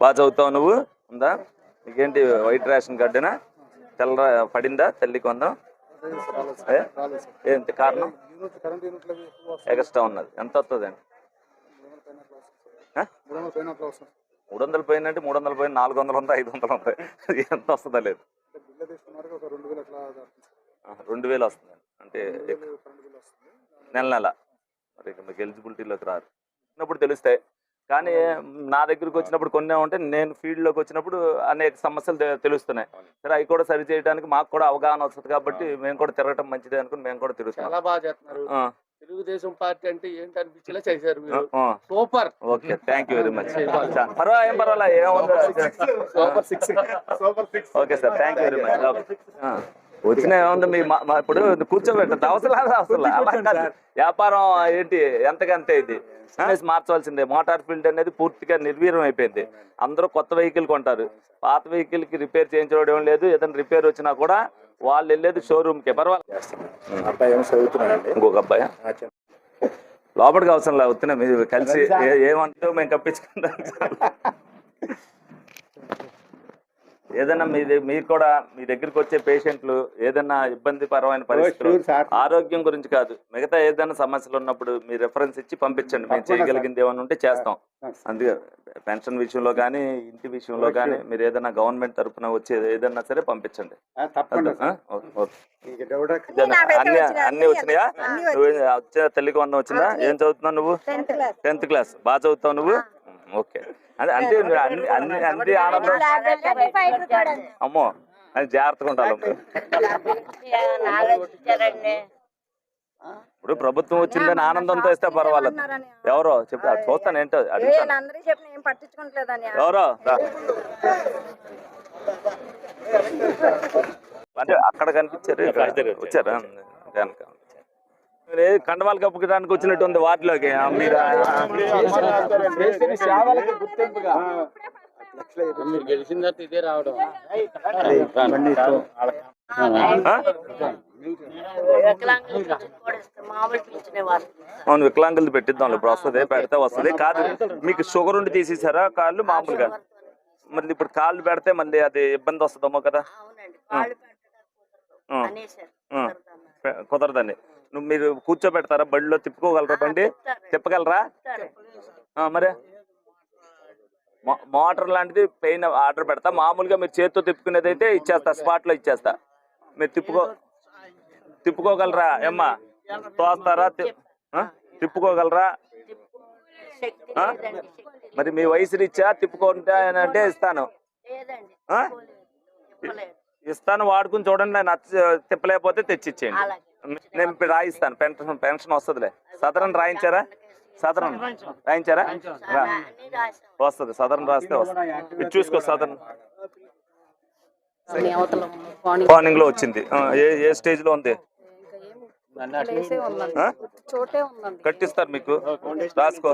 బాగా చదువుతావు నువ్వు? ఉందా? నీకేంటి వైట్ రేషన్ కార్డునా? తెల్ల పడిందా? తల్లికి వందం ఏంటి కారణం? ఎక్స్ట్రా ఉన్నది. ఎంత వస్తుంది అండి మూడు వందల పైన మూడు వందలు పోయిన అంటే మూడు వందలు పోయిన నాలుగు వందలు ఉంది ఐదు వందలు ఉంది? ఎంత వస్తుందా లేదు. రెండు వేలు వస్తుంది. అంటే నెల నెల. మరి మీకు ఎలిజిబిలిటీలోకి రారు. చిన్నప్పుడు తెలుస్తాయి. కానీ నా దగ్గరికి వచ్చినప్పుడు కొన్ని ఉంటే నేను ఫీల్డ్లోకి వచ్చినప్పుడు అనేక సమస్యలు తెలుస్తున్నాయి. సరే అవి కూడా సరి చేయడానికి మాకు కూడా అవగాహన వస్తుంది కాబట్టి మేము కూడా తిరగటం మంచిదే అనుకుని మేము కూడా తిరుగుతున్నాం. చాలా బాగా చేస్తున్నారు. తెలుగుదేశం పార్టీ అంటే ఏంటి అనిపించేలా చేశారు. Super. Okay thank you very much పర్వాలేదు ఏం పర్వాలేదు super six. Super six. Okay sir thank you very much వచ్చిన ఏముంది మీ ఇప్పుడు కూర్చోబెట్టదు అవసరం అవసరం. అలా. వ్యాపారం ఏంటి? ఎంతకంతే ఇది? బిజినెస్ మార్చవలసిందే మోటార్ ఫీల్డ్ అనేది పూర్తిగా నిర్వీర్యం అయిపోయింది. అందరూ కొత్త వెహికల్ కొంటారు. పాత వెహికల్కి రిపేర్ చేయించడం లేదు. ఏదైనా రిపేర్ వచ్చినా కూడా వాళ్ళు వెళ్ళేది షోరూమ్కి పర్వాలేదు ఇంకొక అబ్బాయి? లోపలికి అవసరం లేదు. వస్తున్నా మీరు కలిసి ఏమంటూ మేము కప్పించుకుంటాం ఏదైనా మీ మీరు కూడా మీ దగ్గరికి వచ్చే పేషెంట్లు ఏదైనా ఇబ్బందికరమైన పరిస్థితులు ఆరోగ్యం గురించి కాదు. మిగతా ఏదైనా సమస్యలు ఉన్నప్పుడు మీ రెఫరెన్స్ ఇచ్చి పంపించండి. మేము చేయగలిగింది ఏమైనా ఉంటే చేస్తాం. అందుకే పెన్షన్ విషయంలో కానీ ఇంటి విషయంలో కానీ మీరు ఏదైనా గవర్నమెంట్ తరఫున వచ్చే ఏదైనా సరే పంపించండి. తప్పకుండా ఆ? Okay, okay. మీకు డౌట్ ఇదేనా? అన్ని అన్ని వచ్చినాయా నువ్వు వచ్చే తల్లికి వందం వచ్చిందా ఏం చదువుతున్నావు నువ్వు? టెన్త్ క్లాస్ బాగా చదువుతావు నువ్వు? ఓకే. అదే అంటే నువ్వు అన్ని అన్ని అన్ని ఆనందం అమ్మో అని జాగ్రత్తగా ఉండాలి. ఇప్పుడు ప్రభుత్వం వచ్చిందని ఆనందంతో ఇస్తే పర్వాలేదు. ఎవరో చెప్పి అది చూస్తాను ఏంటో ఎవరో. అంటే అక్కడ కనిపించారు వచ్చారా. ఏ కండవాలు కప్పుకోవడానికి వచ్చినట్టు ఉంది వాటిలోకి ఆ, మీరు గెలిచిన ఇదే రావడం. అవును వికలాంగులు పెట్టిద్దాం ఇప్పుడు వస్తుంది పెడితే వస్తుంది. కాదు మీకు షుగర్ ఉండి తీసేసారా కాళ్ళు మామూలుగా? మళ్ళీ ఇప్పుడు కాళ్ళు పెడితే మళ్ళీ అది ఇబ్బంది వస్తుందేమో కదా? కుదరదండి. నువ్వు మీరు కూర్చోబెడతారా? బండిలో తిప్పుకోగలరా బండి? తిప్పగలరా? మరి. మోటార్ లాంటిది పెయిన్ ఆర్డర్ పెడతా. మామూలుగా మీరు చేతితో తిప్పుకునేది అయితే ఇచ్చేస్తా స్పాట్లో ఇచ్చేస్తా. మీరు తిప్పుకో తిప్పుకోగలరా? ఏమ్మా తోస్తారా? తిప్పుకోగలరా? మరి మీ వయసు రీత్యా తిప్పుకుంటా అంటే ఇస్తాను. ఇస్తాను వాడుకుని చూడండి నేను నచ్చ తిప్పలేకపోతే తెచ్చిచ్చేయండి. నేను ఇప్పుడు రాయిస్తాను. పెన్షన్ పెన్షన్ వస్తుందిలే. సదరన్ రాయించారా? సదరన్ రాయించారా? వస్తుంది. సదరన్ రాస్తే వస్తుంది. చూసుకో సదరన్. మార్నింగ్లో వచ్చింది. ఏ ఏ స్టేజ్లో ఉంది? కట్టిస్తారు మీకు. రాసుకో.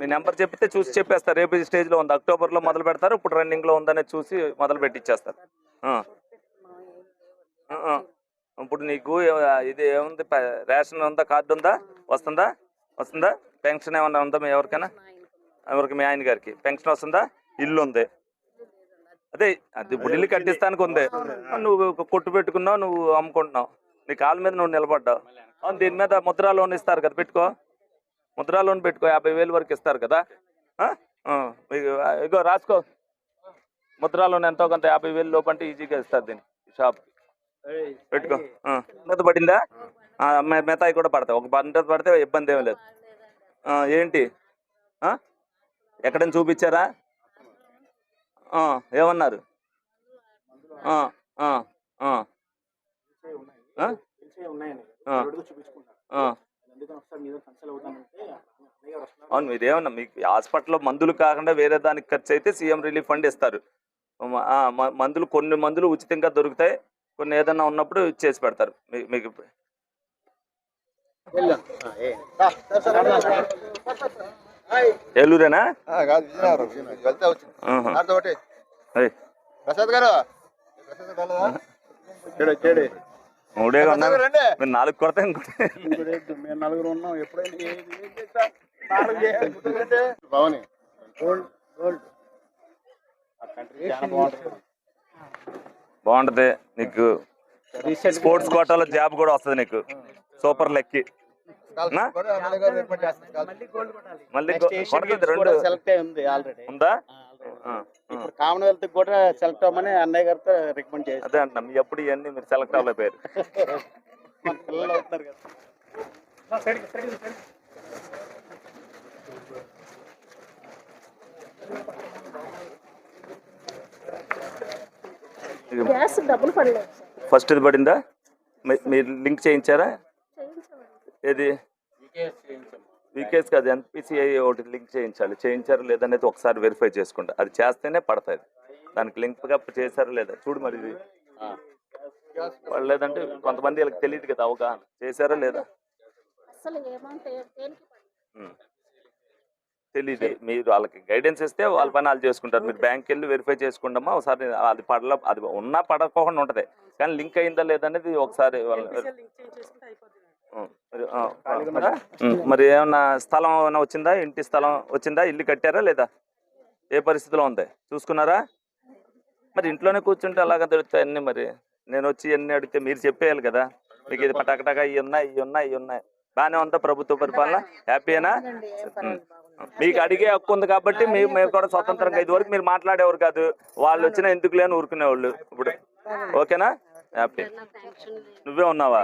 మీ నెంబర్ చెప్తే చూసి చెప్పేస్తారు. రేపు స్టేజ్లో ఉంది? అక్టోబర్లో మొదలు పెడతారు. ఇప్పుడు రన్నింగ్లో ఉందనే చూసి మొదలు పెట్టిచ్చేస్తారు. ఇప్పుడు నీకు ఇది ఏముంది? రేషన్ ఉందా? కార్డు ఉందా? వస్తుందా? వస్తుందా? పెన్షన్ ఏమన్నా ఉందా మీ ఎవరికైనా? ఎవరికి? మీ ఆయన గారికి. పెన్షన్ వస్తుందా? ఇల్లు ఉంది. అదే అది ఇప్పుడు ఇల్లు కట్టిస్తానికి ఉంది. నువ్వు కొట్టు పెట్టుకున్నావు నువ్వు అమ్ముకుంటున్నావు. నీ కాళ్ళ మీద నువ్వు నిలబడ్డావు. అవును దీని మీద ముద్రా లోన్ ఇస్తారు కదా పెట్టుకో. ముద్రా లోన్ పెట్టుకో యాభై వేలు వరకు ఇస్తారు కదా. ఇగో రాసుకో. ముద్రా లోన్ ఎంతో కొంత యాభై వేలు లోపు అంటే ఈజీగా ఇస్తారు దీన్ని షాప్. పెట్టుకో. ఉన్నత పడిందా? ఆ, మె- మిగతాయి కూడా పడతాయి. ఒక బండ పడితే ఇబ్బంది ఏమీ లేదు. ఏంటి? ఎక్కడైనా చూపించారా? ఏమన్నారు. అవును మీరు ఏమన్నా మీకు హాస్పిటల్లో మందులు కాకుండా వేరే దానికి ఖర్చు అయితే సీఎం రిలీఫ్ ఫండ్ ఇస్తారు. మందులు కొన్ని మందులు ఉచితంగా దొరుకుతాయి. కొన్ని ఏదన్నా ఉన్నప్పుడు చేసి పెడతారు. మీకు ఏలూరేనా? ప్రసాద్ గారు ప్రసాద్ గారు. చెడే చెడే. మూడే మీరు నాలుగు కొడతా మేము నలుగురు ఉన్నాం. ఎప్పుడైనా ఏది ఏం చేసినా నాలుగు చేయాలి. భవాని గోల్డ్ గోల్డ్ కంట్రీ చాలా బాగుంటుంది. నీకు స్పోర్ట్స్ కోటాలో జాబ్ కూడా వస్తుంది నీకు. సూపర్ లెక్కి. మళ్ళీ రెండు. సెలెక్ట్ ఉంది ఆల్రెడీ. ఉందా. ఇప్పుడు కామన్వెల్త్ కూడా సెలెక్ట్ అవ్వమని అన్నయ్య గారితో రికమెండ్ చేశారు. అదే అంటున్నా ఎప్పుడు ఇవన్నీ మీరు సెలెక్ట్ అవ్వలేకపోయారు మన పిల్లలు అవుతున్నారు కదా. గ్యాస్ డబ్బులు పడలేదు సార్. ఫస్ట్ ఇది పడిందా? మీ- మీరు లింక్ చేయించారా? ఏది? వీకేస్ కాదు ఎన్పిసిఐ ఒకటి లింక్ చేయించాలి. చేయించారా లేదనేది ఒకసారి వెరిఫై చేసుకుంటా. అది చేస్తేనే పడతాయి దానికి లింక్గా చేశారా లేదా చూడు మరి ఇది. పడలేదంటే కొంతమంది వీళ్ళకి తెలియదు కదా అవగాహన. చేశారా లేదా? అసలు తెలీదు. మీరు వాళ్ళకి గైడెన్స్ ఇస్తే వాళ్ళ పని వాళ్ళు చేసుకుంటారు. మీరు బ్యాంక్ వెళ్ళి వెరిఫై చేసుకుంటామా? ఒకసారి అది పడల అది ఉన్నా పడకపోకుండా ఉంటది. కానీ లింక్ అయిందా లేదా అనేది ఒకసారి మరి, ఏమన్నా స్థలం ఏమైనా వచ్చిందా? ఇంటి స్థలం వచ్చిందా? ఇల్లు కట్టారా లేదా? ఏ పరిస్థితిలో ఉంది? చూసుకున్నారా? మరి ఇంట్లోనే కూర్చుంటే అలాగా దొరుకుతాయి అన్ని మరి? నేను వచ్చి అన్ని అడిగితే మీరు చెప్పేయాలి కదా. మీకు ఇది పటాకటాక ఇవి ఉన్నాయి ఇవి ఉన్నాయి ఇవి ఉన్నాయి. బాగానే ఉందా ప్రభుత్వ పరిపాలన? హ్యాపీయేనా. మీకు అడిగే హక్కు ఉంది కాబట్టి మీ మేము కూడా స్వతంత్రంగా ఇది వరకు మీరు మాట్లాడేవారు కాదు. వాళ్ళు వచ్చినా ఎందుకు లేని ఊరుకునేవాళ్ళు ఇప్పుడు. ఓకేనా? హ్యాపీ. నువ్వే ఉన్నావా.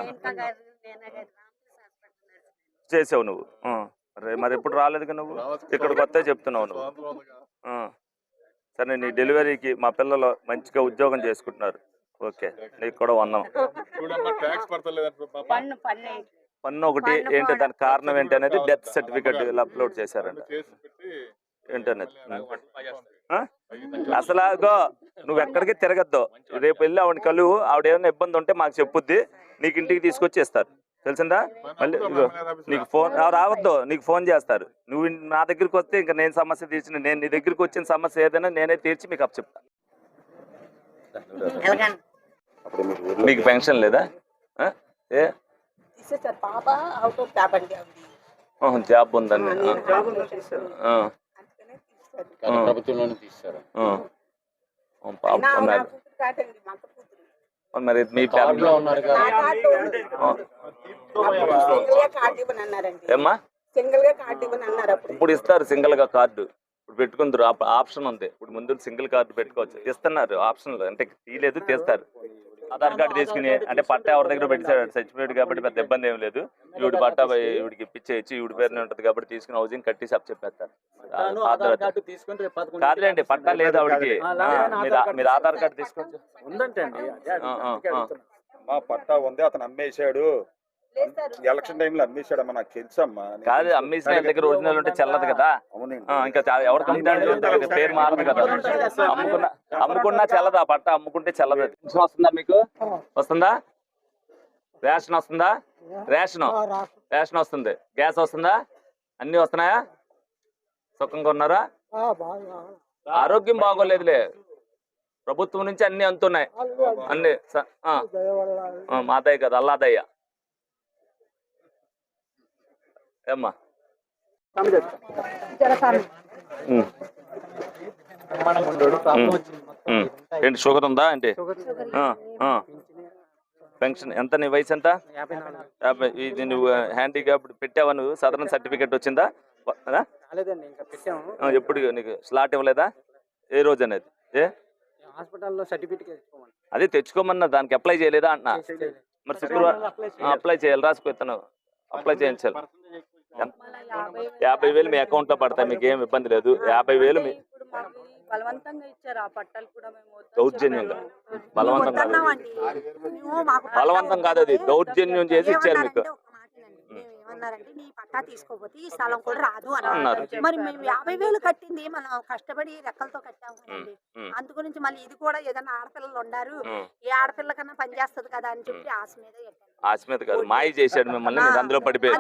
చేసావు నువ్వు. మరి మరి ఎప్పుడు రాలేదుగా నువ్వు? ఇక్కడికి వస్తే చెప్తున్నావు నువ్వు. సరే నీ డెలివరీకి మా పిల్లలు మంచిగా ఉద్యోగం చేసుకుంటున్నారు. ఓకే నీకు కూడా వందం పన్ను ఒకటి ఏంటి దానికి కారణం ఏంటి అనేది డెత్ సర్టిఫికెట్ ఇలా అప్లోడ్ చేశారంట. ఆ? అసలు అగో నువ్వు ఎక్కడికి తిరగద్దు. రేపు వెళ్ళి ఆవిడ కలువు ఆవిడ ఏమైనా ఇబ్బంది ఉంటే మాకు చెప్పుద్ది. నీకు ఇంటికి తీసుకొచ్చి ఇస్తారు తెలిసిందా? మళ్ళీ నీకు ఫోన్ రావద్దు. నీకు ఫోన్ చేస్తారు. నువ్వు నా దగ్గరికి వస్తే ఇంకా నేను సమస్య తీర్చిన నేను నీ దగ్గరికి వచ్చిన సమస్య ఏదైనా నేనే తీర్చి మీకు అప్ చెప్తా. మీకు పెన్షన్ లేదా? ఏ? పాప అవుట్ ఆఫ్ జాబ్ అండి ఆవిడ. జాబ్ ఉందండి. ప్రభుత్వంలోనే తీస్తారు మరి మీ ఉన్నారు ఏమ్మా సింగిల్గా కార్డు ఇవ్వని అన్నారు అప్పుడు. ఇప్పుడు ఇస్తారు సింగిల్గా కార్డు. ఇప్పుడు పెట్టుకుందరు ఆప్షన్ ఉంది. ఇప్పుడు ముందు సింగిల్ కార్డు పెట్టుకోవచ్చు. ఇస్తున్నారు ఆప్షన్ అంటే తీయలేదు తీస్తారు. ఆధార్ కార్డు తీసుకుని అంటే పట్టా ఎవరి దగ్గర పెట్టేశాడు? సర్టిఫికేట్ కాబట్టి పెద్ద ఇబ్బంది ఏం లేదు. ఈవిడ పట్టా ఈవిడికి ఇప్పించేయచ్చు ఈవిడ పేరునే ఉంటది కాబట్టి తీసుకుని హౌసింగ్ కట్టి సబ్ చెప్పేస్తారు. తీసుకొని కాదులేండి పట్టా లేదు ఆవిడకి. మీరు ఆధార్ కార్డు ఆ, ఆ. మా పట్టా ఉంది అతను అమ్మేశాడు. సార్ ఎలక్షన్ టైంలో అమ్మేశాడమ్మా నాకు తెలుసమ్మా. కాదు. అమ్మేసిన దగ్గర ఒరిజినల్ ఉంటే చెల్లదు కదా. ఇంకా ఎవరు కంప్లైంట్ పేరు మారదు కదా. అమ్ముకున్నా అమ్ముకున్నా చెల్లదు ఆ పట్ట అమ్ముకుంటే చెల్లదు. వస్తుందా మీకు? వస్తుందా? రేషన్ వస్తుందా? రేషన్. రేషన్ వస్తుంది. గ్యాస్ వస్తుందా? అన్ని వస్తున్నాయా? సుఖంగా ఉన్నారా? ఆరోగ్యం బాగోలేదులే. ప్రభుత్వం నుంచి అన్ని అందుతున్నాయి. అన్ని మాదయ్య కదా అల్లాదయ్య. ఏమ్మా. ఏంటి షుగర్ ఉందా ఏంటి. పెన్షన్ ఎంత నీ వయసు ఎంత? యాభై ఇది నువ్వు హ్యాండిక్యాప్ పెట్టావా నువ్వు? సదరన్ సర్టిఫికేట్ వచ్చిందా? ఎప్పుడు నీకు స్లాట్ ఇవ్వలేదా? ఏ రోజు అనేది? ఏ? హాస్పిటల్లో సర్టిఫికేట్ అదే తెచ్చుకోమన్నా దానికి అప్లై చేయలేదా అంటున్నా మరి శుక్రవారం అప్లై చేయాలి రాసిపోతాను అప్లై చేయించాలి? యాభై వేలు మీ అకౌంట్లో పడతాయి మీకు ఏం ఇబ్బంది లేదు. యాభై వేలు బలవంతంగా ఇచ్చారు ఆ పట్టాలు కూడా మేము దౌర్జన్యంగా. బలవంతం కాదు. బలవంతం కాదు అది. దౌర్జన్యం చేసి ఇచ్చారు మీకు. ఏమన్నారంటే నీ పట్టా తీసుకోకపోతే ఈ స్థలం కూడా రాదు అన్నారు. అన్నారు. మరి మేము యాభై వేలు కట్టింది మనం కష్టపడి రెక్కలతో కట్టాము. అందు గురించి మళ్ళీ ఇది కూడా ఏదైనా ఆడపిల్లలు ఉండారు. ఉమ్. ఏ ఆడపిల్ల కన్నా పనిచేస్తుంది కదా అని చెప్పి ఆశ మీద మీద కాదు మాయ చేశాడు మిమ్మల్ని మీకు అందులో అది పడిపోయారు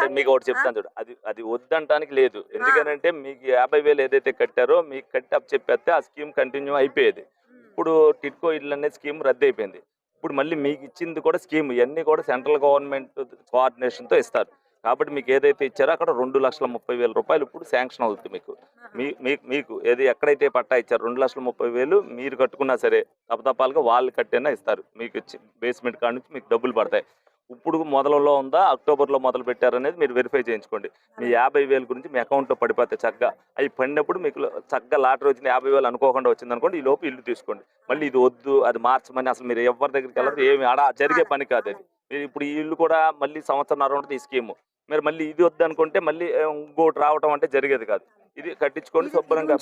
మరి మీకు ఒకటి చెప్తాను చూడు అది అది వద్దంటానికి లేదు. ఎందుకంటే మీకు యాభై వేలు ఏదైతే కట్టారో మీకు కట్టి అప్ చెప్పేస్తే ఆ స్కీమ్ కంటిన్యూ అయిపోయేది. ఇప్పుడు టిట్కో ఇల్లు అనే స్కీమ్ రద్దు అయిపోయింది ఇప్పుడు మళ్ళీ మీకు ఇచ్చింది కూడా స్కీమ్ ఇవన్నీ కూడా సెంట్రల్ గవర్నమెంట్ కోఆర్డినేషన్తో ఇస్తారు. కాబట్టి మీకు ఏదైతే ఇచ్చారో అక్కడ రెండు లక్షల ముప్పై వేల రూపాయలు ఇప్పుడు శాంక్షన్ అవుతుంది మీకు. మీ మీకు ఏది ఎక్కడైతే పట్టా ఇచ్చారు రెండు లక్షల ముప్పై వేలు మీరు కట్టుకున్నా సరే తప్పతప్పాలుగా వాళ్ళు కట్టైనా ఇస్తారు. మీకు బేస్మెంట్ కాడ నుంచి మీకు డబ్బులు పడతాయి. ఇప్పుడు మొదలలో ఉందా? అక్టోబర్లో మొదలు పెట్టారనేది మీరు వెరిఫై చేయించుకోండి. మీ యాభై వేల గురించి మీ అకౌంట్లో పడిపోతాయి చక్కగా. అవి పడినప్పుడు మీకు చక్కగా లాటరీ వచ్చింది యాభై వేలు అనుకోకుండా వచ్చింది అనుకోండి ఈ లోపు ఇల్లు తీసుకోండి. మళ్ళీ ఇది వద్దు అది మార్చమని అసలు మీరు ఎవరి దగ్గరికి వెళ్ళదు ఏమి ఆడ జరిగే పని కాదు అది. మీరు ఇప్పుడు ఈ ఇల్లు కూడా మళ్ళీ సంవత్సరం ఉంటుంది ఈ స్కీము మీరు మళ్ళీ ఇది వద్దు అనుకుంటే మళ్ళీ ఇంకోటి రావటం అంటే జరిగేది కాదు. ఇది కట్టించుకోండి శుభ్రంగా.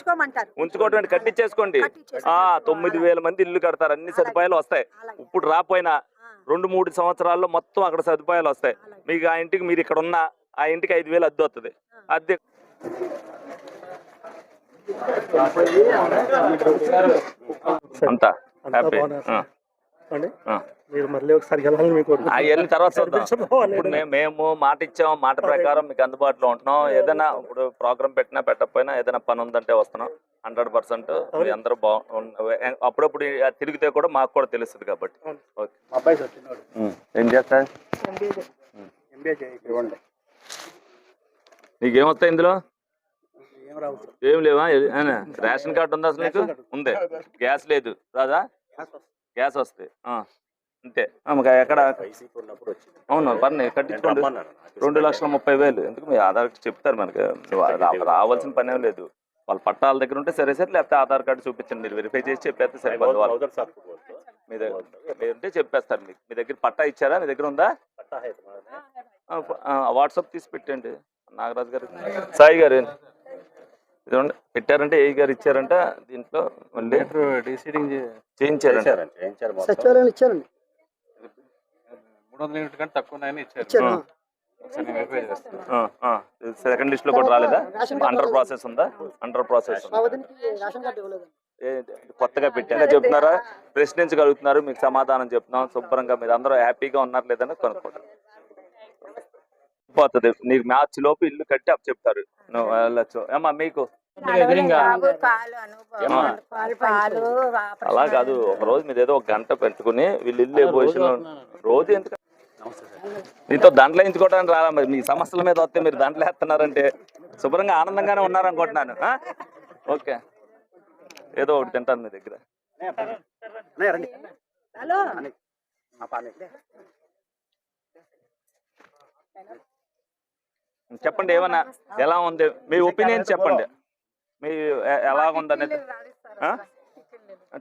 ఉంచుకోవటం అంటే కట్టించేసుకోండి. కట్టించేసుకో. ఆ తొమ్మిది వేల మంది ఇల్లు కడతారు. అన్ని సదుపాయాలు వస్తాయి. ఇప్పుడు రాపోయినా రెండు మూడు సంవత్సరాల్లో మొత్తం అక్కడ సదుపాయాలు వస్తాయి. మీకు ఆ ఇంటికి మీరు ఇక్కడ ఉన్న ఆ ఇంటికి ఐదు వేలు అద్దె వస్తుంది అద్దె అంతా. హ్యాపీ అండి? మీరు మళ్ళీ ఒకసారి వెళ్ళాలని మీకు అవన్నీ తర్వాత చూద్దాం. ఇప్పుడు మేము మేము మాట ఇచ్చాం మాట ప్రకారం మీకు అందుబాటులో ఉంటున్నాం. ఏదైనా ఇప్పుడు ప్రోగ్రామ్ పెట్టినా పెట్టకపోయినా ఏదైనా పని ఉందంటే వస్తున్నాం. Hundred percent. మీ అందరూ బా అప్పుడప్పుడు తిరిగితే కూడా మాకు కూడా తెలుస్తుంది కాబట్టి. ఓకే. మా అబ్బాయి ఏం చేస్తా? నీకేమొస్తాయి ఇందులో? ఏం రావు సార్. ఏం లేవా? రేషన్ కార్డు ఉందా అసలు నీకు? ఉంది. గ్యాస్ లేదు. రాదా? గ్యాస్ వస్తాయి అంతే. ఎక్కడ అవును పని కట్టించుకోండి రెండు లక్షల ముప్పై వేలు. ఎందుకు మీ ఆధార్ కార్డు చెప్తారు మనకి? రావాల్సిన పని ఏం లేదు. వాళ్ళ పట్టాల దగ్గర ఉంటే సరే సరే లేకపోతే ఆధార్ కార్డు చూపించండి మీరు వెరిఫై చేసి చెప్పేస్తే సరిపోదు వాళ్ళు. మీ దగ్గర మీరు ఉంటే చెప్పేస్తారు మీకు. మీ దగ్గర పట్టా ఇచ్చారా? మీ దగ్గర ఉందా? వాట్సాప్ తీసి పెట్టండి. నాగరాజు గారు. సాయి గారు. ఇదిగోండి. పెట్టారంటే ఏ గారు ఇచ్చారంట దీంట్లో మళ్ళీ సచివాలయం ఇచ్చారండి. మూడు వందల యూనిట్ కంటే తక్కువ ఉన్నాయని ఇచ్చారు. సెకండ్ లిస్ట్లో కూడా రాలేదా? అండర్ ప్రాసెస్ ఉందా? అండర్ ప్రాసెస్ కొత్తగా పెట్టారా. చెప్తున్నారా? ప్రశ్నించగలుగుతున్నారు మీకు సమాధానం చెప్తున్నాం. శుభ్రంగా మీరు అందరూ హ్యాపీగా ఉన్నారు లేదని కనుక్కుంటారు పోతుంది. నీకు మ్యాచ్ లోపు ఇల్లు కట్టి అప్పు చెప్తారు. నువ్వు వెళ్ళొచ్చు. ఏమా మీకు? అలా కాదు. ఒక రోజు మీరు ఏదో ఒక గంట పెట్టుకుని వీళ్ళు ఇల్లు ఏ పొజిషన్ రోజు ఎందుకు మీతో దండలు ఎంచుకోవడానికి రాలా మరి మీ సమస్యల మీద వస్తే మీరు దండలు వేస్తున్నారంటే శుభ్రంగా ఆనందంగానే ఉన్నారనుకుంటున్నాను. ఆ? ఓకే. ఏదో ఒకటి తింటాను మీ దగ్గర. చెప్పండి ఏమన్నా ఎలా ఉంది? మీ ఒపీనియన్ చెప్పండి. మీ ఎలా ఉంది అనేది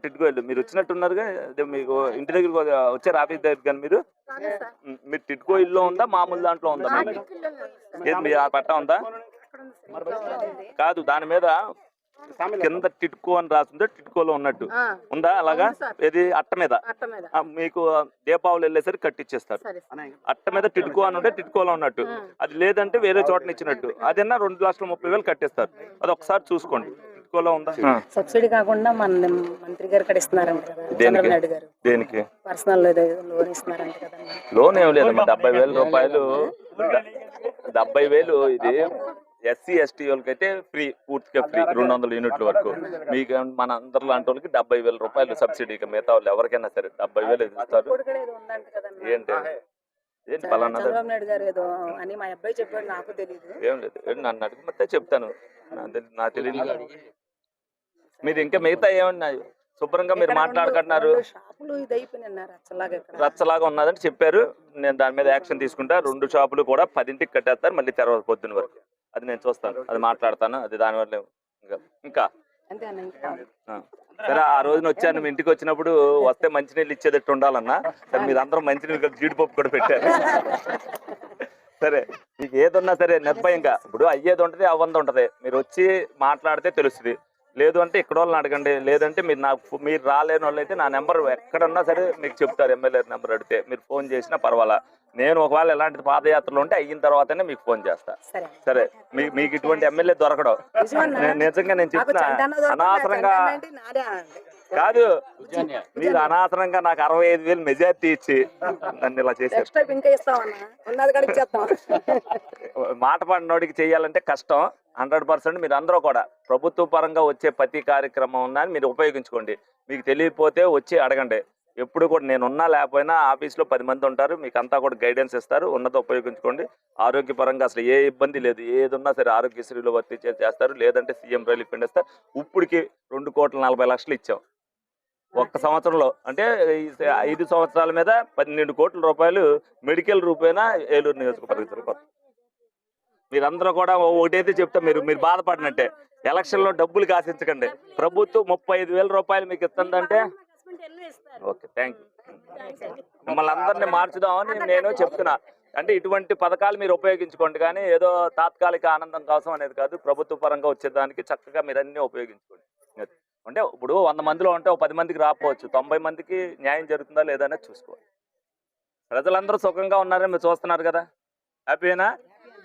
టిట్కోయిల్ మీరు వచ్చినట్టున్నారుగా అదే మీకు ఇంటి దగ్గరికి వచ్చారు ఆఫీస్ దగ్గర కానీ మీరు? మీరు టిట్కో ఇల్లు ఉందా మామూలు దాంట్లో ఉందా ఏది మీ ఆ పట్టా ఉందా? కాదు దాని మీద కింద టిట్కో అని రాసిందే టిట్కోలో ఉన్నట్టు. ఉందా అలాగా? ఇది అట్ట మీద? మీకు దీపావళి వెళ్ళేసరికి కట్టిచ్చేస్తారు. అట్ట మీద టిట్కో అని ఉంటే టిట్కోలో ఉన్నట్టు. అది లేదంటే వేరే చోటన ఇచ్చినట్టు అదన్నా రెండు లక్షల ముప్పై వేలు కట్టేస్తారు. అది ఒకసారి చూసుకోండి. టిట్కోలో ఉందా? సబ్సిడీ. కాకుండా మన మంత్రి గారు ఇక్కడ ఇస్తున్నారంట కదా. దేనికి? చంద్రబాబు నాయుడు గారు. దేనికి? పర్సనల్ లోన్ ఇస్తున్నారంట కదా. లోన్ ఏం లేదు డెబ్బై వేల రూపాయలు డెబ్బై వేలు ఇది ఎస్సీ ఎస్టీ వాళ్ళకైతే ఫ్రీ పూర్తిగా ఫ్రీ రెండు వందల యూనిట్ల వరకు. మీకు మన అందరి లాంటి వాళ్ళకి డెబ్బై వేల రూపాయలు సబ్సిడీకి మిగతా వాళ్ళు ఎవరికైనా సరే డెబ్బై వేలు ఇస్తారు. ఏంటి? ఏంటి పలానా చంద్రబాబు నాయుడు గారు ఏదో అని మా అబ్బాయి చెప్పాడు నాకు తెలియదు ఏం లేదు నన్ను అడిగితే చెప్తాను. నాకు తెలి- నాకు తెలియదు మీరు ఇంకా మిగతా ఏమన్నా శుభ్రంగా మీరు మాట్లాడుకుంటున్నారు? రచ్చలాగా ఉన్నదని చెప్పారు. నేను దాని మీద యాక్షన్ తీసుకుంటా. రెండు షాపులు కూడా పదింటికి కట్టేస్తారు మళ్ళీ తెరవ పొద్దున్న వరకు. అది నేను చూస్తాను. అది మాట్లాడతాను. అది దానివల్ల ఇంకా ఇంకా. అంతే అన్న ఇంకా? ఆ. సరే ఆ రోజున వచ్చాను. మీ ఇంటికి వచ్చినప్పుడు వస్తే మంచినీళ్ళు ఇచ్చేటట్టు ఉండాలన్నా. సరే మీరు అందరూ మంచినీళ్ళు జీడిపప్పు కూడా పెట్టారు. సరే మీకు ఏది ఉన్నా సరే నిర్భయంగా. ఇప్పుడు అయ్యేది ఉంటుంది అవ్వంది ఉంటుంది. మీరు వచ్చి మాట్లాడితే తెలుస్తుంది. లేదు అంటే ఇక్కడ వాళ్ళని అడగండి లేదంటే మీరు నాకు మీరు రాలేని వాళ్ళు అయితే నా నెంబర్ ఎక్కడున్నా సరే మీకు చెప్తారు ఎమ్మెల్యే నెంబర్ అడిగితే. మీరు ఫోన్ చేసినా పర్వాలా. నేను ఒకవేళ ఎలాంటి పాదయాత్రలు ఉంటే అయిన తర్వాతనే మీకు ఫోన్ చేస్తా. సరే. మీకు ఇటువంటి ఎమ్మెల్యే దొరకడం. నిజంగా నేను చెప్తున్నా అనవసరంగా కాదు. మీరు అనవసరంగా నాకు అరవై ఐదు వేలు మెజార్టీ ఇచ్చి నన్ను ఇలా చేశారు. చేస్తాం మాట పడినోడికి చేయాలంటే కష్టం. హండ్రెడ్ పర్సెంట్ మీరు అందరూ కూడా ప్రభుత్వ పరంగా వచ్చే ప్రతి కార్యక్రమం ఉందని మీరు ఉపయోగించుకోండి. మీకు తెలియకపోతే వచ్చి అడగండి. ఎప్పుడు కూడా నేను ఉన్నా లేకపోయినా ఆఫీస్లో పది మంది ఉంటారు. మీకు అంతా కూడా గైడెన్స్ ఇస్తారు. ఉన్నది ఉపయోగించుకోండి. ఆరోగ్యపరంగా అసలు ఏ ఇబ్బంది లేదు. ఏది ఉన్నా సరే ఆరోగ్యశ్రీలో వర్తి చేస్తారు. లేదంటే సీఎం రిలీఫ్ ఫండ్ ఇస్తారు. ఇప్పటికి రెండు కోట్ల నలభై లక్షలు ఇచ్చాం. ఒక్క సంవత్సరంలో అంటే ఐదు సంవత్సరాల మీద పన్నెండు కోట్ల రూపాయలు మెడికల్ రూపేనా ఏలూరు నియోజకవర్గం తిరుగుతుంది మీరందరూ కూడా ఒకటైతే చెప్తా మీరు మీరు బాధపడినట్టే. ఎలక్షన్లో డబ్బులు కాసించకండి. ప్రభుత్వం ముప్పై ఐదు వేల రూపాయలు మీకు ఇస్తుందంటే? ఓకే థ్యాంక్ యూ మిమ్మల్ని అందరినీ మార్చుదామని నేను చెప్తున్నా. అంటే ఇటువంటి పథకాలు మీరు ఉపయోగించుకోండి కానీ ఏదో తాత్కాలిక ఆనందం కోసం అనేది కాదు ప్రభుత్వ పరంగా వచ్చేదానికి చక్కగా మీరు అన్ని ఉపయోగించుకోండి. అంటే ఇప్పుడు వంద మందిలో ఉంటే ఒక పది మందికి రాకపోవచ్చు. తొంభై మందికి న్యాయం జరుగుతుందా లేదా అనేది చూసుకోవాలి. ప్రజలందరూ సుఖంగా ఉన్నారని మీరు చూస్తున్నారు కదా. హ్యాపీనా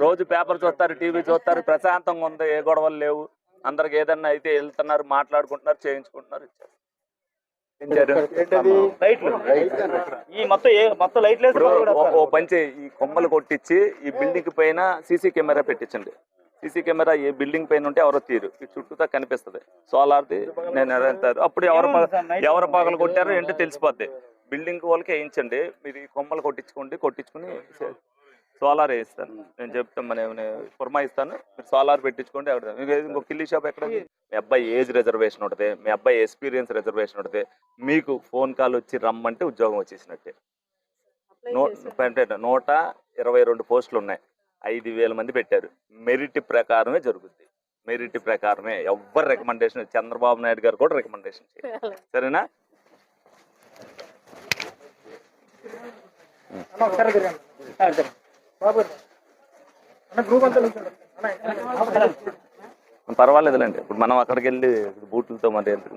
రోజు పేపర్ చూస్తారు టీవీ చూస్తారు ప్రశాంతంగా ఉంది ఏ గొడవలు లేవు. అందరికి ఏదన్నా అయితే వెళ్తున్నారు మాట్లాడుకుంటున్నారు చేయించుకుంటున్నారు ఈ మొత్తం మొత్తం లైట్లు ఓ పంచి ఈ కొమ్మలు కొట్టించి ఈ బిల్డింగ్ పైన సీసీ కెమెరా పెట్టించండి. సీసీ కెమెరా ఏ బిల్డింగ్ పైన ఉంటే ఎవరో తీరు ఈ చుట్టూతా కనిపిస్తుంది. సోలార్ది నేను అడుగుతారు అప్పుడు ఎవరు ఎవరు పగలు కొట్టారో ఏంటో తెలిసిపోద్ది. బిల్డింగ్ వాళ్ళకి వేయించండి. మీరు ఈ కొమ్మలు కొట్టించుకోండి. కొట్టించుకుని సోలార్ వేయిస్తాను. నేను చెప్తాను మన పురమాయిస్తాను మీరు సోలార్ పెట్టించుకోండి. అక్కడ ఇంకో కిల్లీ షాప్ ఎక్కడ? మీ అబ్బాయి ఏజ్ రిజర్వేషన్ ఉంటుంది. మీ అబ్బాయి ఎక్స్పీరియన్స్ రిజర్వేషన్ ఉంటుంది. మీకు ఫోన్ కాల్ వచ్చి రమ్మంటే ఉద్యోగం వచ్చేసినట్టే. నూట ఇరవై రెండు పోస్టులు ఉన్నాయి. ఐదు వేల మంది పెట్టారు. మెరిట్ ప్రకారమే జరుగుద్ది. మెరిట్ ప్రకారమే ఎవ్వరు రికమెండేషన్ చంద్రబాబు నాయుడు గారు కూడా రికమెండేషన్ చేయాలి. సరేనా? పర్వాలేదులేండి. ఇప్పుడు మనం అక్కడికి వెళ్ళి బూట్లతో మరి ఎందుకు?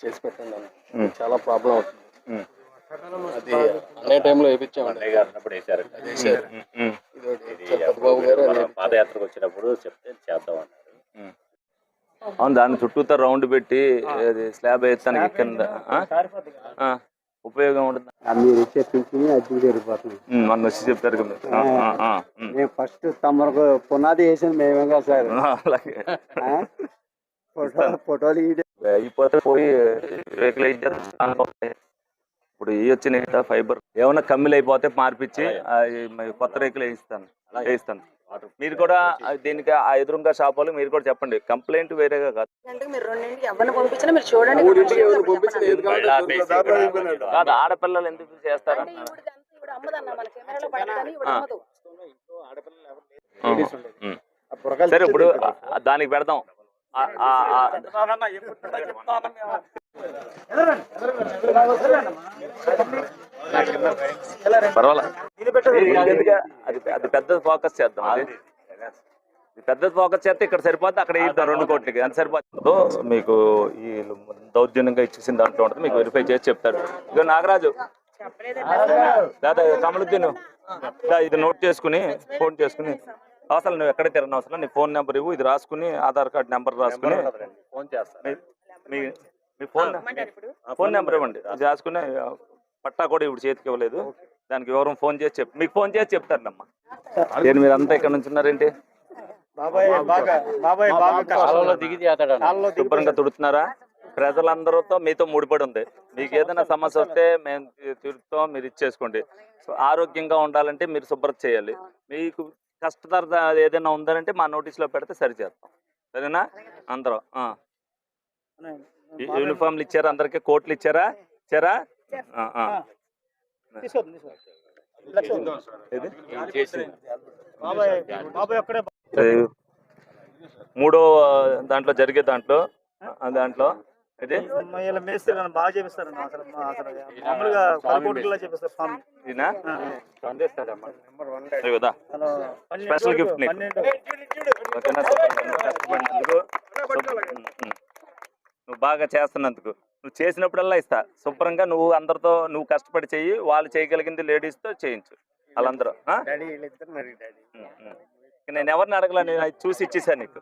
చేసి పెట్టండి. చాలా ప్రాబ్లం అవుతుంది. అది అనే టైంలో వేయించామండి గారు అది పాదయాత్రకు వచ్చినప్పుడు చెప్తే చేద్దాం అన్నారు. అవును దాని చుట్టూతో రౌండ్ పెట్టి అది స్లాబ్ వేస్తానికి కింద ఉపయోగం ఉంటుంది మీరు చెప్పించి అద్దెకి జరిగిపోతుంది. మొన్న వచ్చి చెప్తారు కదా. ఫస్ట్ తమకు పునాది వేసింది మేమే కదా సార్. అలాగే. ఫోటోలు అయిపోతే పోయి రేకులు. ఇప్పుడు ఈ వచ్చినాయి ఫైబర్. ఏమన్నా కమ్మిలు అయిపోతే మార్పిచ్చి కొత్త రేకులు వేయిస్తాను. వేయిస్తాను. మీరు కూడా దీనికి ఆ ఎదురుగా షాప్ వాళ్ళు మీరు కూడా చెప్పండి. కంప్లైంట్ వేరేగా కాదు. కాదు ఆడపిల్లలు ఎందుకు చేస్తారు. సరే ఇప్పుడు దానికి పెడదాం. ఆ, ఆ, ఆ, పర్వాలా. ఎందుకు? అది అది పెద్ద ఫోకస్ చేద్దాం అది. పెద్ద ఫోకస్ చేస్తే ఇక్కడ సరిపోతే అక్కడ ఇద్దాం రెండు కోట్లకి ఎంత సరిపోతుందో మీకు ఈ దౌర్జన్యంగా ఇచ్చేసిన దాంట్లో ఉంటుంది మీకు వెరిఫై చేసి చెప్తాడు. ఇక నాగరాజు. లేదా కమలుద్దీన్. ఇది నోట్ చేసుకుని ఫోన్ చేసుకుని. అసలు నువ్వు ఎక్కడ తిరగను అవసరం నీ ఫోన్ నెంబర్ ఇవ్వు ఇది రాసుకుని ఆధార్ కార్డ్ నెంబర్ రాసుకుని. ఫోన్ చేస్తాను. మీ- ఫోన్ ఫోన్ నెంబర్ ఇవ్వండి. అది రాసుకుని పట్టా కూడా ఇప్పుడు చేతికి ఇవ్వలేదు. దానికి వివరం ఫోన్ చేసి చెప్ మీకు ఫోన్ చేసి చెప్తారమ్మా నేను మీరు అంతా ఇక్కడ నుంచి ఉన్నారేంటి శుభ్రంగా తుడుతున్నారా? ప్రజలందరితో మీతో ముడిపడి ఉంది. మీకు ఏదైనా సమస్య వస్తే మేము తీరుతాం మీరు ఇచ్చేసుకోండి. సో ఆరోగ్యంగా ఉండాలంటే మీరు శుభ్రత చేయాలి. మీకు కష్టతర ఏదైనా ఉందనంటే మా నోటీస్లో పెడితే సరి చేస్తాం. సరేనా? అందరం ఆ. ఈ యూనిఫామ్లు ఇచ్చారా? అందరికి కోట్లు ఇచ్చారా? ఇచ్చారా? మూడో దాంట్లో జరిగే దాంట్లో ఆ, దాంట్లో. ఇలా మేస్తారు బాగా చేపిస్తారు అసలు అసలు మామూలుగా పదకొండులా చేపిస్తారు స్వామి. Special gift. నువ్వు బాగా చేస్తున్నందుకు. నువ్వు చేసినప్పుడల్లా ఇస్తా. శుభ్రంగా నువ్వు అందరితో నువ్వు కష్టపడి చెయ్యి వాళ్ళు చేయగలిగింది లేడీస్తో చేయించు. వాళ్ళందరూ నేను ఎవరిని అడగలా? నేను అది చూసి ఇచ్చేసాను నీకు.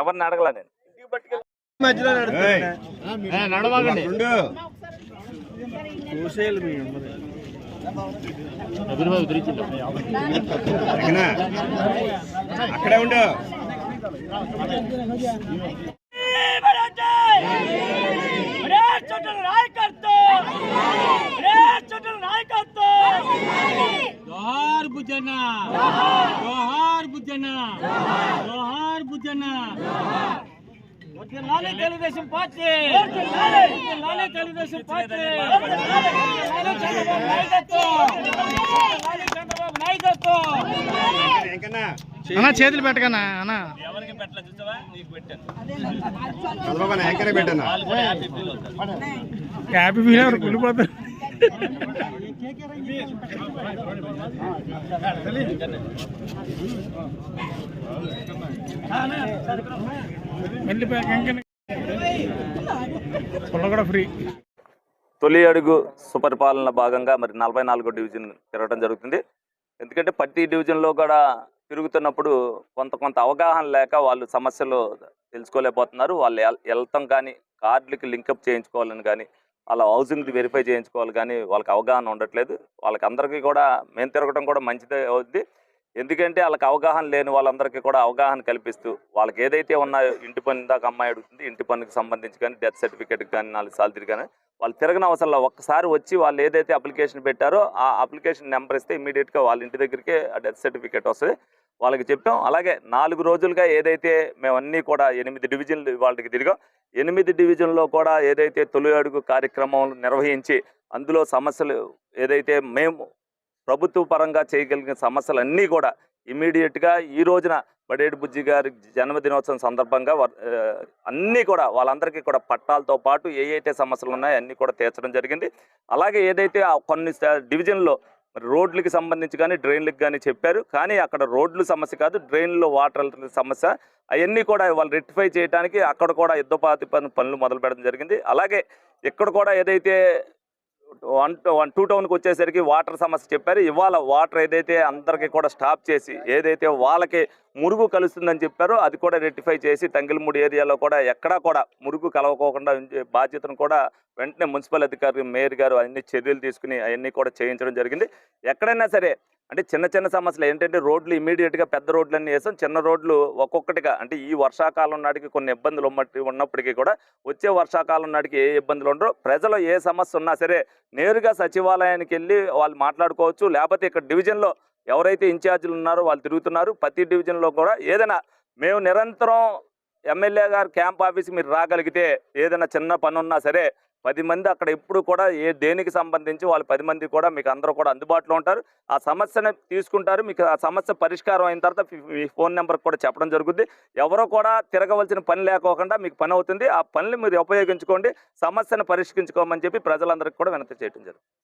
ఎవరిని అడగలా నేను? మధ్యలో నడవండి చూసేయాలి మీ. అక్కడే ఉండు. జోహార్ బుజ్జన్న. జోహార్ బుజ్జన్న. జోహార్ బుజ్జన్న. వర్ధిల్లాలి తెలుగుదేశం పార్టీ. వర్ధిల్లాలి తెలుగుదేశం పార్టీ. వర్ధిల్లాలి చంద్రబాబు నాయకత్వం వర్ధిల్లాలి చంద్రబాబు నాయకత్వం అన్నా చేతులు పెట్టకన్నా అన్నా. ఎవరికి పెట్టలే చూసావా? నీకు పెట్టాను. చంద్రబాబు పెట్టాను కూడా హ్యాపీ ఫీల్ కుళ్ళిపోతారు ఫ్రీ తొలి అడుగు సుపరిపాలన భాగంగా మరి నలభై నాలుగో డివిజన్ తిరగడం జరుగుతుంది. ఎందుకంటే ప్రతి డివిజన్లో కూడా తిరుగుతున్నప్పుడు కొంత కొంత అవగాహన లేక వాళ్ళు సమస్యలు తెలుసుకోలేకపోతున్నారు. వాళ్ళు వెళ్తాం కానీ కార్డులకి లింకప్ చేయించుకోవాలని కానీ వాళ్ళ హౌసింగ్ది వెరిఫై చేయించుకోవాలి కానీ వాళ్ళకి అవగాహన ఉండట్లేదు. వాళ్ళకి అందరికీ కూడా మేము తిరగడం కూడా మంచిదే అవుద్ది. ఎందుకంటే వాళ్ళకి అవగాహన లేని వాళ్ళందరికీ కూడా అవగాహన కల్పిస్తూ వాళ్ళకి ఏదైతే ఉన్నాయో ఇంటి పన్ను దాకా అమ్మాయి అడుగుతుంది ఇంటి పన్నుకి సంబంధించి కానీ డెత్ సర్టిఫికేట్ కానీ నాలుగు సార్లు కానీ వాళ్ళు తిరగని అవసరంలో ఒక్కసారి వచ్చి వాళ్ళు ఏదైతే అప్లికేషన్ పెట్టారో ఆ అప్లికేషన్ నెంబర్ ఇస్తే ఇమీడియట్గా వాళ్ళ ఇంటి దగ్గరికే ఆ డెత్ సర్టిఫికేట్ వస్తుంది. వాళ్ళకి చెప్పాం. అలాగే నాలుగు రోజులుగా ఏదైతే మేము అన్నీ కూడా ఎనిమిది డివిజన్లు వాళ్ళకి తిరిగాం. ఎనిమిది డివిజన్లో కూడా ఏదైతే తొలి అడుగు కార్యక్రమం నిర్వహించి అందులో సమస్యలు ఏదైతే మేము ప్రభుత్వ పరంగా చేయగలిగిన సమస్యలు అన్నీ కూడా ఇమీడియట్గా ఈ రోజున బడేటి బుజ్జి గారి జన్మదినోత్సవం సందర్భంగా వర్- అన్నీ కూడా వాళ్ళందరికీ కూడా పట్టాలతో పాటు ఏ అయితే సమస్యలు ఉన్నాయో అన్నీ కూడా తీర్చడం జరిగింది. అలాగే ఏదైతే ఆ కొన్ని డివిజన్లో రోడ్లకి సంబంధించి కానీ డ్రైన్లకు కానీ చెప్పారు. కానీ అక్కడ రోడ్లు సమస్య కాదు డ్రైన్లో వాటర్ సమస్య. అవన్నీ కూడా వాళ్ళు రెక్టిఫై చేయడానికి అక్కడ కూడా యుద్ధపాతి పని పనులు మొదలు పెట్టడం జరిగింది. అలాగే ఇక్కడ కూడా ఏదైతే వన్ వన్ టూ టౌన్కి వచ్చేసరికి వాటర్ సమస్య చెప్పారు. ఇవాళ వాటర్ ఏదైతే అందరికీ కూడా స్టాప్ చేసి ఏదైతే వాళ్ళకి మురుగు కలుస్తుందని చెప్పారో అది కూడా రెక్టిఫై చేసి తంగిలమూడి ఏరియాలో కూడా ఎక్కడా కూడా మురుగు కలవకోకుండా బాధ్యతను కూడా వెంటనే మున్సిపల్ అధికారి మేయర్ గారు అన్ని చర్యలు తీసుకుని అవన్నీ కూడా చేయించడం జరిగింది. ఎక్కడైనా సరే అంటే చిన్న చిన్న సమస్యలు ఏంటంటే రోడ్లు ఇమీడియట్గా పెద్ద రోడ్లన్నీ వేసాం. చిన్న రోడ్లు ఒక్కొక్కటిగా అంటే ఈ వర్షాకాలం నాటికి కొన్ని ఇబ్బందులు ఉన్నట్టు ఉన్నప్పటికీ కూడా వచ్చే వర్షాకాలం నాటికి ఏ ఇబ్బందులు ఉండరు ప్రజలు ఏ సమస్య ఉన్నా సరే నేరుగా సచివాలయానికి వెళ్ళి వాళ్ళు మాట్లాడుకోవచ్చు. లేకపోతే ఇక్కడ డివిజన్లో ఎవరైతే ఇన్ఛార్జీలు ఉన్నారో వాళ్ళు తిరుగుతున్నారు. ప్రతి డివిజన్లో కూడా ఏదైనా మేము నిరంతరం ఎమ్మెల్యే గారు క్యాంప్ ఆఫీస్కి మీరు రాగలిగితే ఏదైనా చిన్న పని ఉన్నా సరే పది మంది అక్కడ ఎప్పుడు కూడా ఏ దేనికి సంబంధించి వాళ్ళు పది మంది కూడా మీకు అందరూ కూడా అందుబాటులో ఉంటారు. ఆ సమస్యను తీసుకుంటారు. మీకు ఆ సమస్య పరిష్కారం అయిన తర్వాత మీ- ఫోన్ నెంబర్ కూడా చెప్పడం జరుగుద్ది. ఎవరో కూడా తిరగవలసిన పని లేకోకుండా మీకు పని అవుతుంది. ఆ పనులు మీరు ఉపయోగించుకోండి. సమస్యను పరిష్కరించుకోమని చెప్పి ప్రజలందరికీ కూడా వినతి చేయడం జరుగుతుంది.